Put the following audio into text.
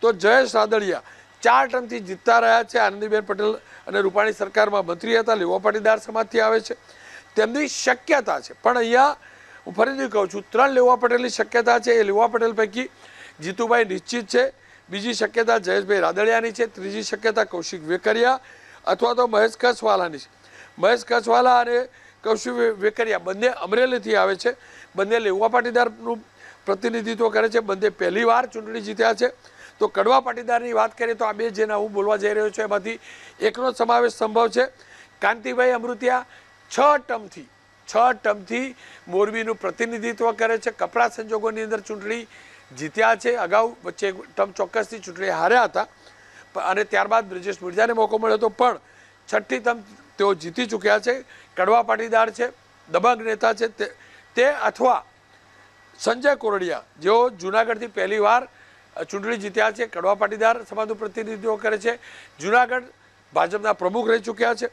તો જયેશ રાદડિયા ચાર ટર્મથી જીતતા રહ્યા છે. આનંદીબેન પટેલ અને રૂપાણી સરકારમાં મંત્રી હતા. લેવા પાટીદાર સમાજથી આવે છે. તેમની શક્યતા છે. પણ અહીંયા હું ફરીથી કહું છું, ત્રણ લેવા પટેલની શક્યતા છે. એ લેવા પટેલ પૈકી જીતુભાઈ નિશ્ચિત છે. બીજી શક્યતા જયેશભાઈ રાદડિયાની છે. ત્રીજી શક્યતા કૌશિક વેકરિયા અથવા તો મહેશ કસવાલાની છે. મહેશ કસવાલા અને કૌશિક વેકરિયા બંને અમરેલીથી આવે છે. બંને લેવા પાટીદારનું પ્રતિનિધિત્વ કરે છે. બંને પહેલીવાર ચૂંટણી જીત્યા છે. તો કડવા પાટીદારની વાત કરીએ તો આ બે જેના હું બોલવા જઈ રહ્યો છું, એમાંથી એકનો સમાવેશ સંભવ છે. કાંતિભાઈ અમૃતિયા છ ટર્મથી છ ટર્મથી મોરબીનું પ્રતિનિધિત્વ કરે છે. કપરા સંજોગોની અંદર ચૂંટણી જીત્યા છે. અગાઉ વચ્ચે ટર્મ ચોક્કસથી ચૂંટણી હાર્યા હતા. અને ત્યારબાદ બ્રિજેશ મિર્જાને મોકો મળ્યો હતો, પણ છઠ્ઠી ટર્મ તેઓ જીતી ચૂક્યા છે. કડવા પાટીદાર છે, દબંગ નેતા છે. તે અથવા સંજય કોરડિયા, જેઓ જુનાગઢથી પહેલી વાર ચૂંટણી જીત્યા છે. કડવા પાટીદાર સમાજનું પ્રતિનિધિત્વ કરે છે. જુનાગઢ ભાજપના પ્રમુખ રહી ચૂક્યા છે.